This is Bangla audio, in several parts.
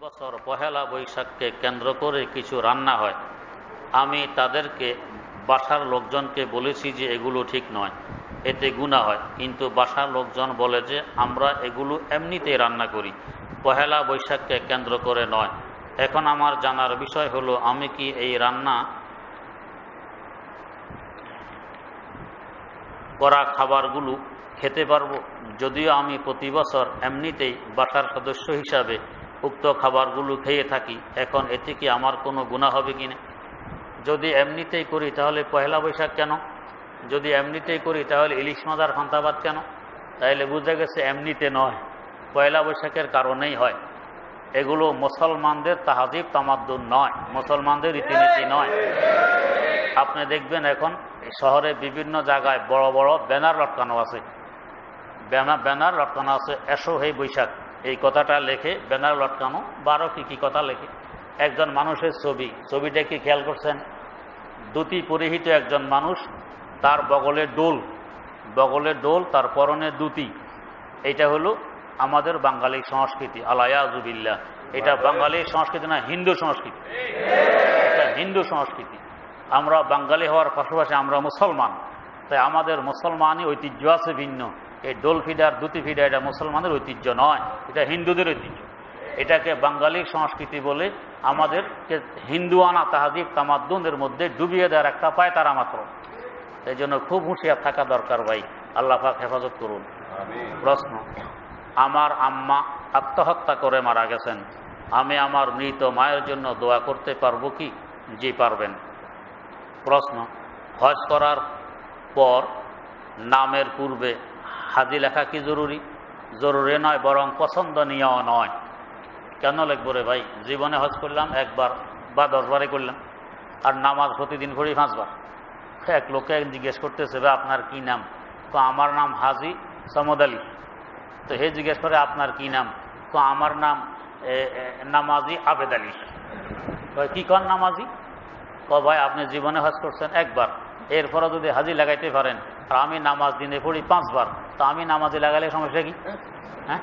বছর পহেলা বৈশাখকে কেন্দ্র করে কিছু রান্না হয়। আমি তাদেরকে, বাসার লোকজনকে বলেছি যে এগুলো ঠিক নয়। এতে গুণা হয়। কিন্তু বাসার লোকজন বলে যে, আমরা এগুলো এমনিতেই রান্না করি। পহেলা বৈশাখকে কেন্দ্র করে নয়। এখন আমার জানার বিষয় হলো, আমি কি এই রান্না করা খাবারগুলো খেতে পারব? যদিও আমি প্রতি বছর এমনিতেই বাসার সদস্য হিসাবে উক্ত খাবারগুলো খেয়ে থাকি, এখন এতে কি আমার কোনো গুণা হবে কি না? যদি এমনিতেই করি, তাহলে পয়লা বৈশাখ কেন? যদি এমনিতেই করি, তাহলে ইলিশ মাদার খান্তাবাদ কেন? তাইলে বুঝে গেছে এমনিতে নয় পয়লা বৈশাখের কারণেই হয়। এগুলো মুসলমানদের তাহাজিব তামাদ্দুন নয়, মুসলমানদের রীতিনীতি নয়। আপনি দেখবেন এখন শহরে বিভিন্ন জায়গায় বড় বড় ব্যানার লটকানো আছে। ব্যানার লটকানো আছে, এসো হে বৈশাখ। এই কথাটা লেখে ব্যানার লটকানো বারো কি কি কথা লেখে। একজন মানুষের ছবি ছবিটা কি খেয়াল করছেন? দুটি পরিহিত একজন মানুষ তার বগলে ডোল বগলে ডোল তার পরনে দুটি। এটা হলো আমাদের বাঙালি সংস্কৃতি আলায়াজুবিল্লা এটা বাঙালি সংস্কৃতি না হিন্দু সংস্কৃতি। এটা হিন্দু সংস্কৃতি। আমরা বাঙালি হওয়ার পাশাপাশি আমরা মুসলমান। তাই আমাদের মুসলমানই ঐতিহ্য আছে ভিন্ন। এই ডোল ফিডার দুটি ফিডা এটা মুসলমানের ঐতিহ্য নয় এটা হিন্দুদের ঐতিহ্য। এটাকে বাঙালি সংস্কৃতি বলে আমাদেরকে হিন্দুয়ানা তাহাজিব তামাদ্দুনের মধ্যে ডুবিয়ে দেওয়ার একটা পায় তারা মাত্র। এই জন্য খুব হুঁশিয়ার থাকা দরকার ভাই আল্লাহ পাক হেফাজত করুন। প্রশ্ন আমার আম্মা আত্মহত্যা করে মারা গেছেন আমি আমার মৃত মায়ের জন্য দোয়া করতে পারব কি? জি পারবেন। প্রশ্ন হজ করার পর নামের পূর্বে হাজি লেখা কি জরুরি? জরুরি নয়, বরং পছন্দনীয় নয়। কেন লিখব রে ভাই? জীবনে হজ করলাম, একবার বা দশবারে করলাম। আর নামাজ প্রতিদিন পড়ি পাঁচবার। এক লোকে জিজ্ঞেস করতেছে ভাই আপনার কি নাম? তো আমার নাম হাজি সমদ আলী। তো হে জিজ্ঞেস করে, আপনার কি নাম? তো আমার নাম নামাজি আবেদ আলী। কি কন নামাজি? ক, ভাই, আপনি জীবনে হজ করছেন একবার। এরপরে যদি হাজি লাগাইতে পারেন আর আমি নামাজ দিনে পড়ি পাঁচবার। তো আমি নামাজে লাগালে সমস্যা কি? হ্যাঁ?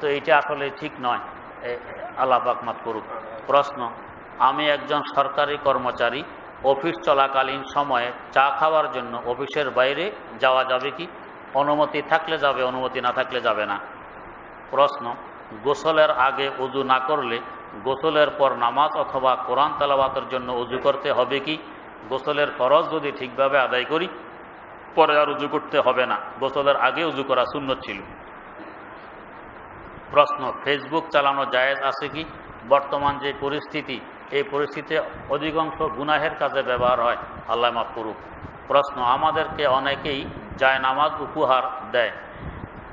তো এইটা আসলে ঠিক নয়। আল্লাহ পাকমাত করুক। প্রশ্ন, আমি একজন সরকারি কর্মচারী, অফিস চলাকালীন সময়ে চা খাওয়ার জন্য অফিসের বাইরে যাওয়া যাবে কি? অনুমতি থাকলে যাবে, অনুমতি না থাকলে যাবে না। প্রশ্ন, গোসলের আগে উজু না করলে গোসলের পর নামাজ অথবা কোরআন তালাবাতের জন্য উজু করতে হবে কি? গোসলের ফরজ যদি ঠিকভাবে আদায় করি পরে আর উজু করতে হবে না। গোসলের আগে উজু করা শূন্য ছিল। প্রশ্ন ফেসবুক চালানো জায়েজ আছে কি? বর্তমান যে পরিস্থিতি, এই পরিস্থিতিতে অধিকাংশ গুনাহের কাজে ব্যবহার হয়। আল্লাহ মাফ করুক। প্রশ্ন, আমাদেরকে অনেকেই জায়নামাজ উপহার দেয়।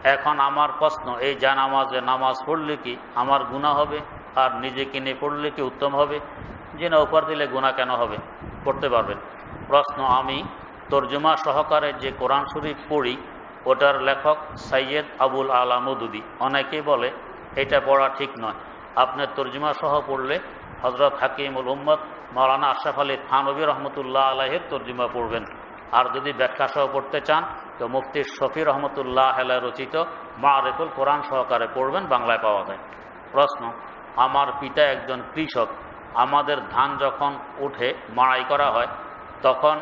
এখন আমার প্রশ্ন, এই জায়নামাজে নামাজ পড়লে কি আমার গুণা হবে? আর নিজে কিনে পড়লে কি উত্তম হবে? যে না উপহার দিলে গুণা কেন হবে? পড়তে পারবেন। প্রশ্ন, আমি তর্জমা সহকারে যে কোরআন শরীফ পড়ি, ওটার লেখক সৈয়দ আবুল আলা মদুদি। অনেকেই বলে, এটা পড়া ঠিক নয়। আপনার তর্জমা সহ পড়লে হজরত হাকিমুল উম্মদ মৌলানা আশরাফ আলী থানবী রহমতুল্লাহ আলাহের তর্জমা পড়বেন। আর যদি ব্যাখ্যা সহ পড়তে চান, তো মুফতি শফি রহমতুল্লাহ আল্লাহ রচিত মা মারেফুল কোরআন সহকারে পড়বেন, বাংলায় পাওয়া যায়। প্রশ্ন, আমার পিতা একজন কৃষক, আমাদের ধান যখন উঠে মাড়াই করা হয়, তখন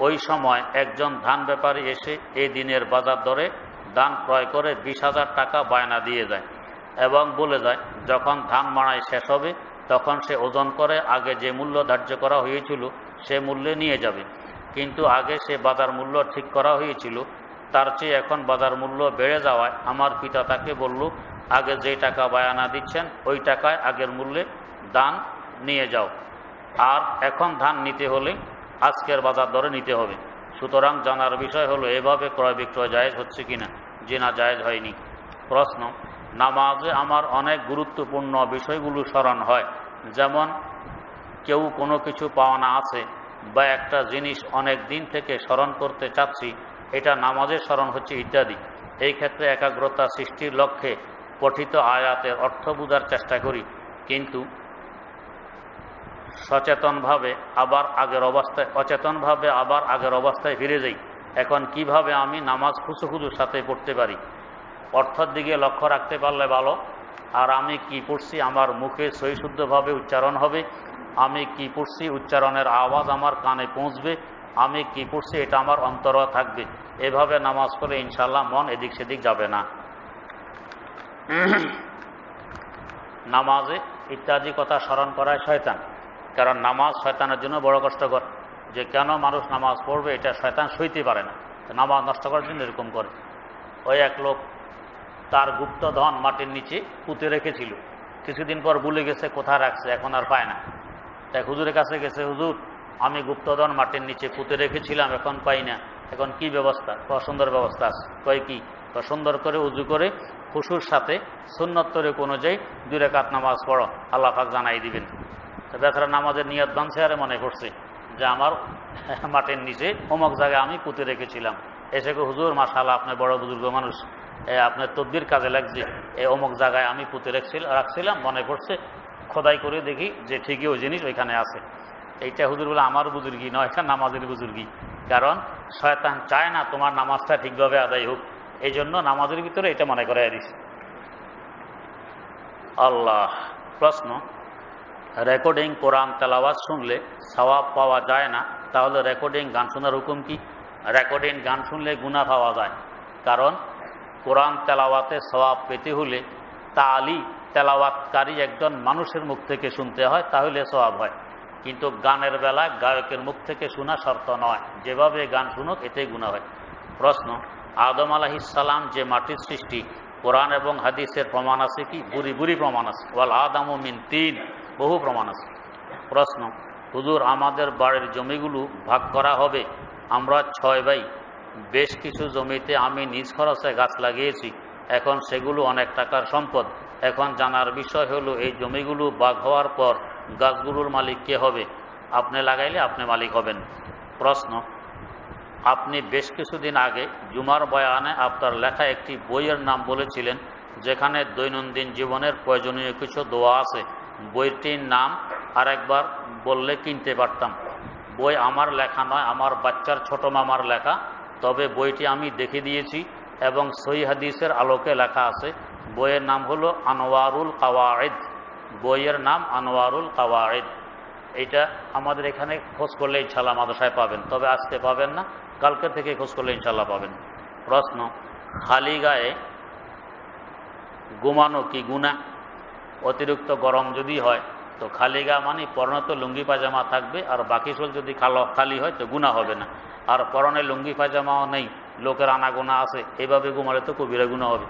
ওই সময় একজন ধান ব্যাপারী এসে এই দিনের বাজার দরে ধান ক্রয় করে বিশ হাজার টাকা বায়না দিয়ে যায় এবং বলে যায় যখন ধান মাড়াই শেষ হবে, তখন সে ওজন করে আগে যে মূল্য ধার্য করা হয়েছিল, সে মূল্যে নিয়ে যাবে। কিন্তু আগে সে বাজার মূল্য ঠিক করা হয়েছিল, তার চেয়ে এখন বাজার মূল্য বেড়ে যাওয়ায় আমার পিতা তাকে বলল, আগে যে টাকা বায়ানা দিচ্ছেন, ওই টাকায় আগের মূল্যে দান নিয়ে যাও। আর এখন ধান নিতে হলে আজকের বাজার দরে নিতে হবে। সুতরাং জানার বিষয় হলো, এভাবে ক্রয় বিক্রয় জায়েজ হচ্ছে কিনা? যে না, জায়েজ হয়নি। প্রশ্ন, নামাজে আমার অনেক গুরুত্বপূর্ণ বিষয়গুলো স্মরণ হয়। যেমন, কেউ কোনো কিছু পাওনা আছে বা একটা জিনিস অনেক দিন থেকে স্মরণ করতে চাচ্ছি, এটা নামাজের স্মরণ হচ্ছে ইত্যাদি। এই ক্ষেত্রে একাগ্রতা সৃষ্টির লক্ষ্যে পঠিত আয়াতের অর্থ বোঝার চেষ্টা করি। কিন্তু সচেতনভাবে আবার আগের অবস্থায়, অচেতনভাবে আবার আগের অবস্থায় ফিরে যাই। এখন কীভাবে আমি নামাজ খুচু খুচুর সাথে পড়তে পারি? অর্থের দিকে লক্ষ্য রাখতে পারলে ভালো। আর আমি কি পড়ছি আমার মুখে সহিশুদ্ধভাবে উচ্চারণ হবে? আমি কি পড়ছি উচ্চারণের আওয়াজ আমার কানে পৌঁছবে? আমি কি পড়ছি এটা আমার অন্তর থাকবে? এভাবে নামাজ পড়লে ইনশাল্লাহ মন এদিক সেদিক যাবে না। নামাজে ইত্যাদি কথা স্মরণ করায় শয়তান। কারণ নামাজ শয়তানের জন্য বড় কষ্টকর। যে কেন মানুষ নামাজ পড়বে, এটা শয়তান সইতে পারে না। নামাজ নষ্ট করার জন্য এরকম করে। ওই এক লোক তার গুপ্ত ধন মাটির নিচে পুঁতে রেখেছিল। কিছুদিন পর ভুলে গেছে, কোথায় রাখছে, এখন আর পায় না। তাই হুজুরের কাছে গেছে, হুজুর, আমি গুপ্তধন মাটির নিচে পুঁতে রেখেছিলাম, এখন পাই না। এখন কি ব্যবস্থা? সুন্দর ব্যবস্থা আছে। কয়, কি? সুন্দর করে উজু করে খুশুর সাথে সুন্নত্তরে অনুযায়ী দুই রেখাত নামাজ পড়ো। আল্লাহ পাক জানাই দিবেন। বেচারা নামাজের নিয়ত বানছে আরে মনে করছে যে আমার মাটির নিচে অমুক জায়গায় আমি পুঁতে রেখেছিলাম। এসে হুজুর মাসাল্লাহ আপনার বড় বুজুর্গ মানুষ। আপনার তদ্বির কাজে লাগছে। এই অমুক জায়গায় আমি পুঁতে রাখছিলাম, মনে পড়ছে খোদাই করে দেখি যে ঠিকই ওই জিনিস ওইখানে আছে। এইটা হুজুর বলে, আমার বুজুর্গি নয়, এটা নামাজের বুজুর্গি। কারণ শয়তান চায় না তোমার নামাজটা ঠিকভাবে আদায় হোক। এই জন্য নামাজের ভিতরে এটা মনে করে দিস আল্লাহ, প্রশ্ন রেকর্ডিং কোরআন তেলাওয়াজ শুনলে সওয়াব পাওয়া যায় না, তাহলে রেকর্ডিং গান শোনার হুকুম কি? রেকর্ডিং গান শুনলে গুণা পাওয়া যায়। কারণ কোরআন তেলাওয়াতে সওয়াব পেতে হলে তালি তেলাওয়াতকারী একজন মানুষের মুখ থেকে শুনতে হয়, তাহলে সওয়াব হয়। কিন্তু গানের বেলা গায়কের মুখ থেকে শোনা শর্ত নয়। যেভাবে গান শুনুক এতেই গুণা হয়। প্রশ্ন, আদম আলাহিসাল্লাম যে মাটির সৃষ্টি, কোরআন এবং হাদিসের প্রমাণ আছে কি? বুড়ি বুড়ি প্রমাণ আছে। ওয়াল আদম মিন তিন। বহু প্রমাণ আছে। প্রশ্ন, হুজুর, আমাদের বাড়ির জমিগুলো ভাগ করা হবে? আমরা ছয় ভাই। বেশ কিছু জমিতে আমি নিজ খরচে গাছ লাগিয়েছি। এখন সেগুলো অনেক টাকার সম্পদ। এখন জানার বিষয় হলো, এই জমিগুলো বাঘ হওয়ার পর গাছগুলোর মালিক কে হবে? আপনি লাগাইলে আপনি মালিক হবেন। প্রশ্ন, আপনি বেশ কিছুদিন আগে জুমার বয়ানে আপনার লেখা একটি বইয়ের নাম বলেছিলেন, যেখানে দৈনন্দিন জীবনের প্রয়োজনীয় কিছু দোয়া আছে। বইটির নাম আরেকবার বললে কিনতে পারতাম। বই আমার লেখা নয়, আমার বাচ্চার ছোট মামার লেখা। তবে বইটি আমি দেখে দিয়েছি এবং সই হাদিসের আলোকে লেখা আছে। বইয়ের নাম হলো আনোয়ারুল কাওয়ায়েদ বইয়ের নাম আনোয়ারুল কাওয়ায়েদ এটা আমাদের এখানে খোঁজ করলে ইনশাল্লাহ মাদশায় পাবেন। তবে আজকে পাবেন না, কালকে থেকে খোঁজ করলে ইনশাল্লাহ পাবেন। প্রশ্ন, খালি গায়ে ঘুমানো কি গুণা অতিরিক্ত গরম যদি হয়, তো খালি গা মানে পরনত লুঙ্গি পাজামা থাকবে, আর বাকি শোল যদি খালো, খালি হয়, তো গুণা হবে না। আর পরনে লুঙ্গি পাজামাও নেই, লোকের আনাগোনা আছে, এভাবে ঘুমালে তো কবিরা গুণা হবে।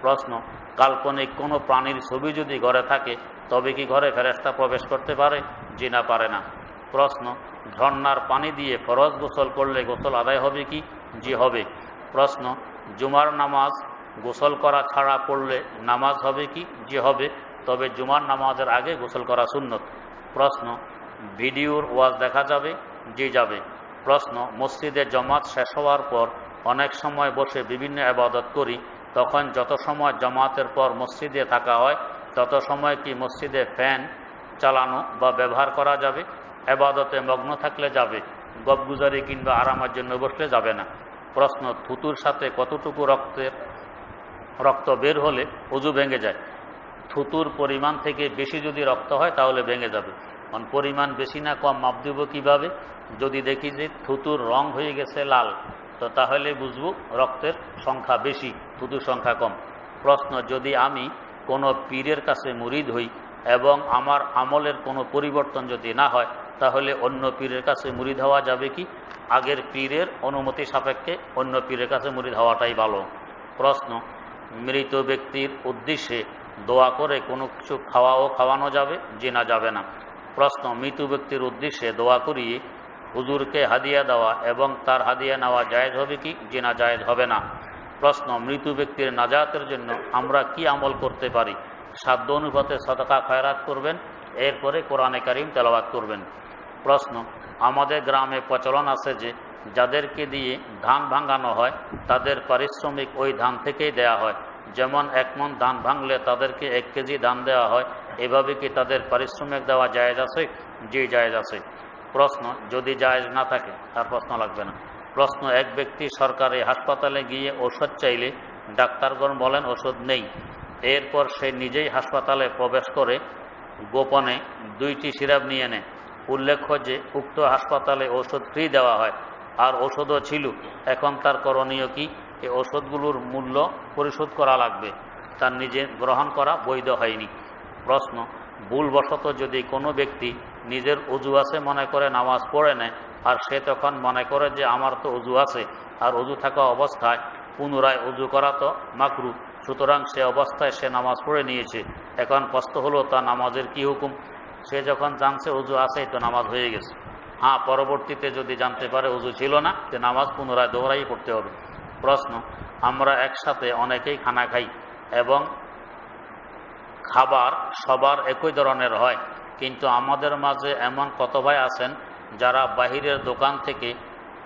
প্রশ্ন, কাল্পনিক কোনো প্রাণীর ছবি যদি ঘরে থাকে, তবে কি ঘরে ফেরেস্তা প্রবেশ করতে পারে? জি না, পারে না। প্রশ্ন ঝর্নার পানি দিয়ে ফরজ গোসল করলে গোসল আদায় হবে কি? জি, হবে। প্রশ্ন, জুমার নামাজ গোসল করা ছাড়া পড়লে নামাজ হবে কি? যে হবে। তবে জুমার নামাজের আগে গোসল করা সুন্নত। প্রশ্ন, ভিডিওর ওয়াজ দেখা যাবে? যে যাবে। প্রশ্ন, মসজিদে জমাত শেষ হওয়ার পর অনেক সময় বসে বিভিন্ন আবাদত করি, তখন যত সময় জমাতের পর মসজিদে থাকা হয়, তত সময় কি মসজিদে ফ্যান চালানো বা ব্যবহার করা যাবে? আবাদতে মগ্ন থাকলে যাবে, গপগুজারি কিংবা আরামের জন্য বসলে যাবে না। প্রশ্ন, থুতুর সাথে কতটুকু রক্তের রক্ত বের হলে উজু ভেঙে যায়? থুতুর পরিমাণ থেকে বেশি যদি রক্ত হয়, তাহলে ভেঙে যাবে। কারণ পরিমাণ বেশি না, কম মাপ দিব কীভাবে? যদি দেখি যে থুতুর রং হয়ে গেছে লাল, তো তাহলে বুঝব রক্তের সংখ্যা বেশি, থুতুর সংখ্যা কম। প্রশ্ন, যদি আমি কোনো পীরের কাছে মুরিদ হই এবং আমার আমলের কোনো পরিবর্তন যদি না হয়, তাহলে অন্য পীরের কাছে মুরিদ হওয়া যাবে কি? আগের পীরের অনুমতি সাপেক্ষে অন্য পীরের কাছে মুরিদ হওয়াটাই ভালো। প্রশ্ন, মৃত ব্যক্তির উদ্দেশ্যে দোয়া করে কোনো কিছু খাওয়াও খাওয়ানো যাবে, জেনা যাবে না। প্রশ্ন মৃত ব্যক্তির উদ্দেশ্যে দোয়া করিয়ে হুজুরকে হাদিয়া দেওয়া এবং তার হাদিয়া নেওয়া জায়েজ হবে কি, জেনা জায়েজ হবে না। প্রশ্ন মৃত ব্যক্তির নাজাতের জন্য আমরা কি আমল করতে পারি? সাধ্য অনুপাতে সদকা খয়রাত করবেন, এরপরে কোরআনে কারিম তেলাবাত করবেন। প্রশ্ন, আমাদের গ্রামে প্রচলন আছে যে, যাদেরকে দিয়ে ধান ভাঙানো হয়, তাদের পারিশ্রমিক ওই ধান থেকেই দেয়া হয়। যেমন এক মন ধান ভাঙলে তাদেরকে এক কেজি ধান দেওয়া হয়, এভাবে কি তাদের পারিশ্রমিক দেওয়া জায়েজ আছে? জি, জায়েজ আছে। প্রশ্ন, যদি জায়েজ না থাকে, তার প্রশ্ন লাগবে না। প্রশ্ন, এক ব্যক্তি সরকারি হাসপাতালে গিয়ে ওষুধ চাইলে ডাক্তারগণ বলেন ওষুধ নেই। এরপর সে নিজেই হাসপাতালে প্রবেশ করে গোপনে দুইটি সিরাপ নিয়ে নেয়। উল্লেখ্য যে, উক্ত হাসপাতালে ওষুধ ফ্রি দেওয়া হয়, আর ওষুধও ছিল। এখন তার করণীয় কি? এই ওষুধগুলোর মূল্য পরিশোধ করা লাগবে। তার নিজে গ্রহণ করা বৈধ হয়নি। প্রশ্ন, ভুলবশত যদি কোনো ব্যক্তি নিজের অজু আছে মনে করে নামাজ পড়ে নেয়, আর সে তখন মনে করে যে আমার তো অজু আছে, আর অজু থাকা অবস্থায় পুনরায় অজু করা তো মাকরু, সুতরাং সে অবস্থায় সে নামাজ পড়ে নিয়েছে। এখন প্রশ্ন হলো, তা নামাজের কি হুকুম? সে যখন জানছে অজু আছে, তো নামাজ হয়ে গেছে। হ্যাঁ পরবর্তীতে যদি জানতে পারে অজু ছিল না যে নামাজ পুনরায় দৌড়াই পড়তে হবে। প্রশ্ন, আমরা একসাথে অনেকেই খানা খাই এবং খাবার সবার একই ধরনের হয়। কিন্তু আমাদের মাঝে এমন কত ভাই আছেন যারা বাহিরের দোকান থেকে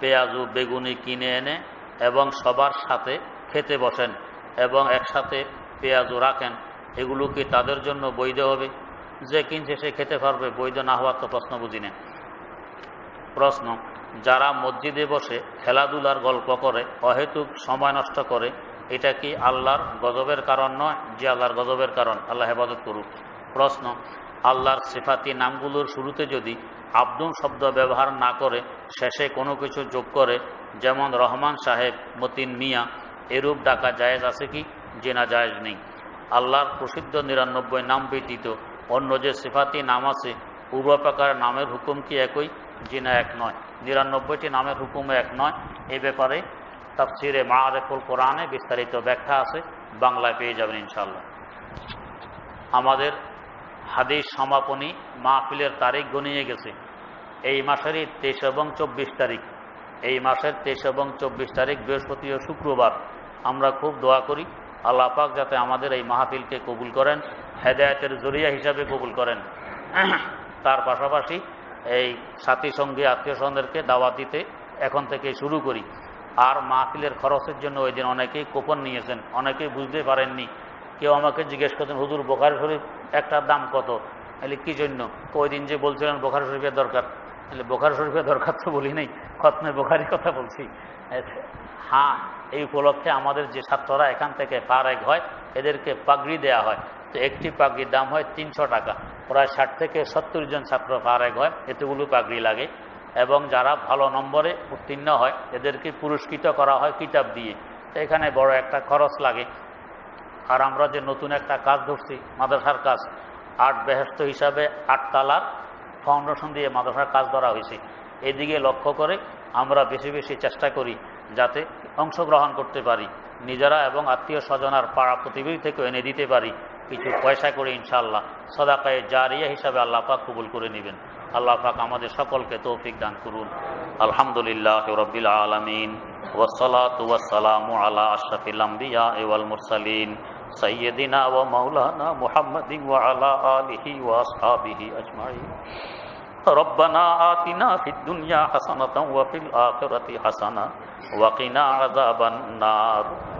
পেঁয়াজু, বেগুনি কিনে এনে এবং সবার সাথে খেতে বসেন এবং একসাথে পেঁয়াজু রাখেন, এগুলো কি তাদের জন্য বৈধ হবে? যে কিনছে সে খেতে পারবে, বৈধ না হওয়ার তো প্রশ্ন বুঝি না। প্রশ্ন যারা মসজিদে বসে খেলাধুলার গল্প করে, অহেতুক সময় নষ্ট করে, এটা কি আল্লাহর গজবের কারণ নয়? যে আল্লাহর গজবের কারণ। আল্লাহ হেফাজত করুক। প্রশ্ন, আল্লাহর সিফাতি নামগুলোর শুরুতে যদি আব্দুল শব্দ ব্যবহার না করে, শেষে কোনো কিছু যোগ করে, যেমন রহমান সাহেব, মতিন মিয়া, এরূপ ডাকা জায়েজ আছে কি? যে না, জায়েজ নেই। আল্লাহর প্রসিদ্ধ নিরানব্বই নাম ব্যতীত অন্য যে সিফাতি নাম আছে, পূর্ব প্রকার নামের হুকুম কি একই? যে না এক নয়, নিরানব্বইটি নামের হুকুমে এক নয়। এ ব্যাপারে তাফসিরে মারেফুল কোরআনে বিস্তারিত ব্যাখ্যা আছে, বাংলায় পেয়ে যাবেন ইনশাল্লাহ আমাদের হাদিস সমাপনী মাহফিলের তারিখ গনিয়ে গেছে। এই মাসেরই তেইশ এবং চব্বিশ তারিখ। এই মাসের তেইশ এবং চব্বিশ তারিখ বৃহস্পতি ও শুক্রবার। আমরা খুব দোয়া করি, আল্লাহ পাক যাতে আমাদের এই মাহফিলকে কবুল করেন, হেদায়তের জরিয়া হিসাবে কবুল করেন। তার পাশাপাশি এই সাথী সঙ্গী আত্মীয় স্বজনদেরকে দাওয়াত দিতে এখন থেকে শুরু করি। আর মাহফিলের খরচের জন্য ওই দিন অনেকেই কোপন নিয়েছেন। অনেকেই বুঝতে পারেননি। কেউ আমাকে জিজ্ঞেস করছেন, হুজুর, বোখারি শরীফ একটার দাম কত? তাহলে কী জন্য? ওই দিন যে বলছিলেন বোখারি শরীফের দরকার। তাহলে বোখারি শরীফের দরকার তো বলি নেই, খতমে বোখারির কথা বলছি। হ্যাঁ এই উপলক্ষে আমাদের যে ছাত্ররা এখান থেকে পারেক হয়, এদেরকে পাগড়ি দেয়া হয়। তো একটি পাগড়ির দাম হয় তিনশো টাকা। প্রায় ষাট থেকে সত্তর জন ছাত্র পারেক হয়, এতগুলো পাগড়ি লাগে। এবং যারা ভালো নম্বরে উত্তীর্ণ হয়, এদেরকে পুরস্কৃত করা হয় কিতাব দিয়ে। এখানে বড় একটা খরচ লাগে। আর আমরা যে নতুন একটা কাজ ধরছি, মাদ্রাসার কাজ, আট বেহস্ত হিসাবে আটতলার ফাউন্ডেশন দিয়ে মাদ্রাসার কাজ ধরা হয়েছে। এদিকে লক্ষ্য করে আমরা বেশি বেশি চেষ্টা করি যাতে অংশগ্রহণ করতে পারি। নিজেরা এবং আত্মীয় স্বজন আর পাড়া প্রতিবেশী থেকে এনে দিতে পারি। কিছু পয়সা করে ইনশাল্লাহ সদাকায়ে জারিয়া হিসাবে আল্লাহ পাক কবুল করে নেবেন আল্লাহ পাক আমাদের সকলকে তৌফিক দান করুন আলহামদুলিল্লাহ রবিল আলমিন ওসলাত ওয়াসালাম আলা আশরাফিল আম্বিয়া ওয়াল মুরসালিন سيدنا ومولانا محمد وعلى آله وأصحابه أجمعين ربنا آتنا في الدنيا حسنة وفي الآخرة حسنة وقنا عذاب النار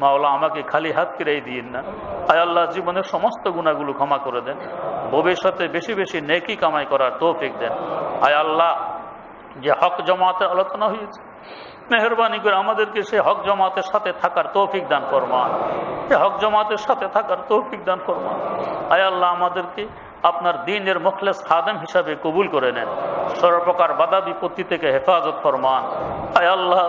মাওলা আমাকে খালি হাত ফিরাই দিন না। আয় আল্লাহ জীবনের সমস্ত গুণাগুলো ক্ষমা করে দেন। ভবিষ্যতে বেশি বেশি নেকি কামাই করার তৌফিক দেন। আয় আল্লাহ, যে হক জমাতে আলোচনা হয়েছে, মেহরবানি করে আমাদেরকে সে হক জমাতের সাথে থাকার তৌফিক দান ফরমান। সে হক জমাতের সাথে থাকার তৌফিক দান ফরমান। আয় আল্লাহ আমাদেরকে আপনার দিনের মুখলেস খাদেম হিসাবে কবুল করে নেন। সর্বপ্রকার বাধা বিপত্তি থেকে হেফাজত ফরমান। আয় আল্লাহ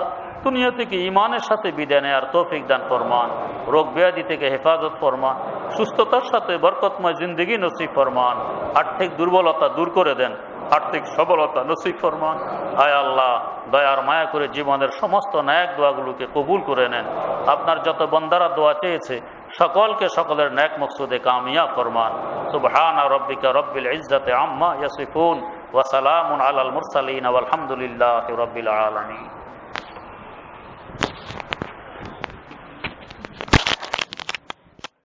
দুনিয়া থেকে ইমানের সাথে বিদায় নেয়ার তৌফিক দান ফরমান। রোগ ব্যাধি থেকে হেফাজত ফরমান। সুস্থতার সাথে বরকতময় জিন্দগি নসিব ফরমান। আর্থিক দুর্বলতা দূর করে দেন। আর্থিক সবলতা নসিব ফরমান। আয় আল্লাহ, দয়ার মায়া করে জীবনের সমস্ত ন্যাক দোয়াগুলোকে কবুল করে নেন। আপনার যত বন্দারা দোয়া চেয়েছে, সকলকে সকলের ন্যাক মকসুদে কামিয়া ফরমান। সুবহানা রব্বিকা রব্বিল ইজ্জাতে আম্মা ইয়াসিফুন। ওয়া সালামুন আলাল মুরসালিন। ওয়ালহামদুলিল্লাহি রাব্বিল আলামিন।